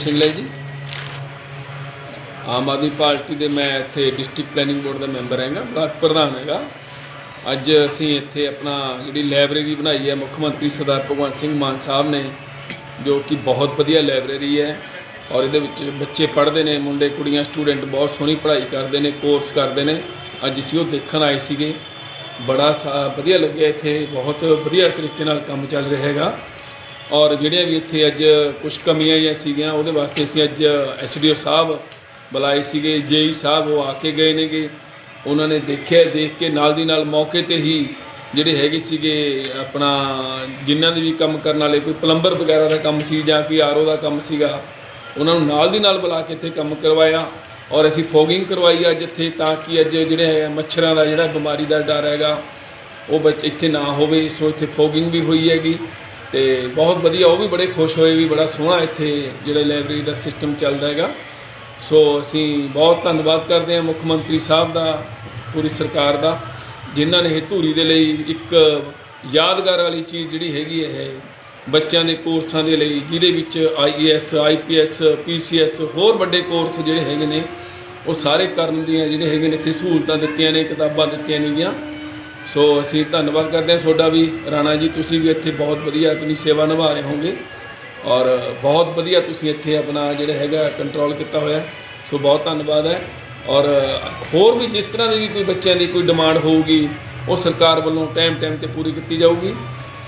ਸਿੰਗਲੇ ਜੀ। ਆਮ ਆਦਮੀ ਪਾਰਟੀ ਦੇ ਮੈਂ ਇੱਥੇ ਡਿਸਟ੍ਰਿਕਟ ਪਲੈਨਿੰਗ ਬੋਰਡ ਦਾ ਮੈਂਬਰ ਹੈਗਾ, ਬਲਾਕ ਪ੍ਰਧਾਨ ਹੈਗਾ। ਅੱਜ ਅਸੀਂ ਇੱਥੇ ਆਪਣਾ ਜਿਹੜੀ ਲਾਇਬ੍ਰੇਰੀ ਬਣਾਈ ਹੈ, ਮੁੱਖ ਮੰਤਰੀ ਸਰਦਾਰ ਭਗਵੰਤ ਸਿੰਘ ਮਾਨ ਸਾਹਿਬ ਨੇ, ਜੋ ਕਿ ਬਹੁਤ ਵਧੀਆ ਲਾਇਬ੍ਰੇਰੀ ਹੈ ਔਰ ਇਹਦੇ ਵਿੱਚ ਬੱਚੇ ਪੜ੍ਹਦੇ ਨੇ, ਮੁੰਡੇ, ਕੁੜੀਆਂ, ਸਟੂਡੈਂਟ ਬਹੁਤ ਸੋਹਣੀ ਪੜ੍ਹਾਈ ਕਰਦੇ ਨੇ, ਕੋਰਸ ਕਰਦੇ ਨੇ। ਅੱਜ ਅਸੀਂ ਉਹ ਦੇਖਣ ਆਏ ਸੀਗੇ। ਬੜਾ ਸਾ- ਵਧੀਆ ਲੱਗਿਆ ਇੱਥੇ, ਬਹੁਤ ਵਧੀਆ ਤਰੀਕੇ ਨਾਲ ਕੰਮ ਚੱਲ ਰਿਹਾ ਹੈਗਾ। ਔਰ ਜਿਹੜੀਆਂ ਵੀ ਇੱਥੇ ਅੱਜ ਕੁਝ ਕਮੀਆਂ ਜਾਂ ਸੀਗੀਆਂ, ਉਹਦੇ ਵਾਸਤੇ ਅਸੀਂ ਅੱਜ ਐਚਡੀਓ ਸਾਹਿਬ ਬੁਲਾਏ ਸੀਗੇ, ਜੇਈ ਸਾਹਿਬ ਉਹ ਆ ਕੇ ਗਏ ਨੇਗੇ। ਉਹਨਾਂ ਨੇ ਦੇਖਿਆ, ਦੇਖ ਕੇ ਨਾਲ ਦੀ ਨਾਲ ਮੌਕੇ ਤੇ ਹੀ ਜਿਹੜੇ ਹੈਗੇ ਸੀਗੇ ਆਪਣਾ ਜਿਨ੍ਹਾਂ ਦੇ ਵੀ ਕੰਮ ਕਰਨ ਵਾਲੇ, ਕੋਈ ਪਲੰਬਰ ਵਗੈਰਾ ਦਾ ਕੰਮ ਸੀ ਜਾਂ ਕੋਈ ਆਰਓ ਦਾ ਕੰਮ ਸੀਗਾ, ਉਹਨਾਂ ਨੂੰ ਨਾਲ ਦੀ ਨਾਲ ਬੁਲਾ ਕੇ ਇੱਥੇ ਕੰਮ ਕਰਵਾਇਆ। ਔਰ ਅਸੀਂ ਫੋਗਿੰਗ ਕਰਵਾਈ ਅੱਜ ਇੱਥੇ ਤਾਂ ਕਿ ਅੱਜ ਜਿਹੜੇ ਹੈ ਮੱਛਰਾਂ ਦਾ ਜਿਹੜਾ ਬਿਮਾਰੀ ਦਾ ਡਰ ਹੈਗਾ, ਉਹ ਬੱਚ, ਇੱਥੇ ਨਾ ਹੋਵੇ। ਸੋ ਇੱਥੇ ਫੋਗਿੰਗ ਵੀ ਹੋਈ ਹੈਗੀ। ਤੇ ਬਹੁਤ ਵਧੀਆ, ਉਹ ਵੀ ਬੜੇ ਖੁਸ਼ ਹੋਏ, ਵੀ ਬੜਾ ਸੋਹਣਾ ਇੱਥੇ ਜਿਹੜਾ ਲਾਇਬ੍ਰੇਰੀ ਦਾ ਸਿਸਟਮ ਚੱਲਦਾ ਹੈਗਾ। ਸੋ ਅਸੀਂ ਬਹੁਤ ਧੰਨਵਾਦ ਕਰਦੇ ਹਾਂ ਮੁੱਖ ਮੰਤਰੀ ਸਾਹਿਬ ਦਾ, ਪੂਰੀ ਸਰਕਾਰ ਦਾ, ਜਿਨ੍ਹਾਂ ਨੇ ਇਹ ਧੂਰੀ ਦੇ ਲਈ ਇੱਕ ਯਾਦਗਾਰ ਵਾਲੀ ਚੀਜ਼ ਜਿਹੜੀ ਹੈਗੀ ਹੈ ਬੱਚਿਆਂ ਦੇ ਕੋਰਸਾਂ ਦੇ ਲਈ, ਜਿਹਦੇ ਵਿੱਚ ਆਈਏਐਸ ਆਈਪੀਐਸ ਪੀਸੀਐਸ ਹੋਰ ਵੱਡੇ ਕੋਰਸ ਜਿਹੜੇ ਹੈਗੇ ਨੇ, ਉਹ ਸਾਰੇ ਕਰਨ ਦੀਆਂ ਜਿਹੜੇ ਹੈਗੇ ਨੇ ਇੱਥੇ ਸਹੂਲਤਾਂ ਦਿੱਤੀਆਂ ਨੇ, ਕਿਤਾਬਾਂ ਦਿੱਤੀਆਂ ਨੇਗੀਆਂ। ਸੋ ਅਸੀਂ ਧੰਨਵਾਦ ਕਰਦੇ ਹਾਂ ਤੁਹਾਡਾ ਵੀ। ਰਾਣਾ ਜੀ, ਤੁਸੀਂ ਵੀ ਇੱਥੇ ਬਹੁਤ ਵਧੀਆ ਆਪਣੀ ਸੇਵਾ ਨਿਭਾ ਰਹੇ ਹੋਗੇ ਔਰ ਬਹੁਤ ਵਧੀਆ ਤੁਸੀਂ ਇੱਥੇ ਆਪਣਾ ਜਿਹੜਾ ਹੈਗਾ ਕੰਟਰੋਲ ਕੀਤਾ ਹੋਇਆ। ਸੋ ਬਹੁਤ ਧੰਨਵਾਦ ਹੈ। ਔਰ ਹੋਰ ਵੀ ਜਿਸ ਤਰ੍ਹਾਂ ਦੀ ਵੀ ਕੋਈ ਬੱਚਿਆਂ ਦੀ ਕੋਈ ਡਿਮਾਂਡ ਹੋਊਗੀ, ਉਹ ਸਰਕਾਰ ਵੱਲੋਂ ਟਾਈਮ ਟਾਈਮ ਤੇ ਪੂਰੀ ਕੀਤੀ ਜਾਊਗੀ।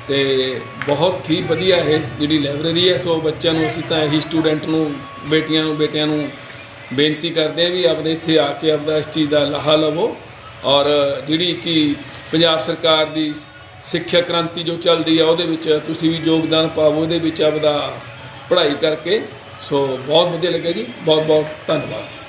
ਤੇ ਬਹੁਤ ਹੀ ਵਧੀਆ ਇਹ ਜਿਹੜੀ ਲਾਇਬ੍ਰੇਰੀ ਹੈ, ਸੋ ਬੱਚਿਆਂ ਨੂੰ ਅਸੀਂ ਤਾਂ ਇਹੀ ਸਟੂਡੈਂਟ ਨੂੰ, ਬੇਟੀਆਂ ਨੂੰ, ਬੇਟਿਆਂ ਨੂੰ ਬੇਨਤੀ ਕਰਦੇ ਹਾਂ ਵੀ ਆਪਣੇ ਇੱਥੇ ਆ ਕੇ ਆਪਦਾ ਇਸ ਚੀਜ਼ ਦਾ ਲਾਹਾ ਲਵੋ। ਔਰ ਜਿਹੜੀ ਕਿ ਪੰਜਾਬ ਸਰਕਾਰ ਦੀ ਸਿੱਖਿਆ ਕ੍ਰਾਂਤੀ ਜੋ ਚੱਲਦੀ ਆ, ਉਹਦੇ ਵਿੱਚ ਤੁਸੀਂ ਵੀ ਯੋਗਦਾਨ ਪਾਵੋ ਉਹਦੇ ਵਿੱਚ ਆਪਦਾ ਪੜ੍ਹਾਈ ਕਰਕੇ। ਸੋ ਬਹੁਤ ਵਧੀਆ ਲੱਗਿਆ ਜੀ ਬਹੁਤ ਬਹੁਤ ਧੰਨਵਾਦ।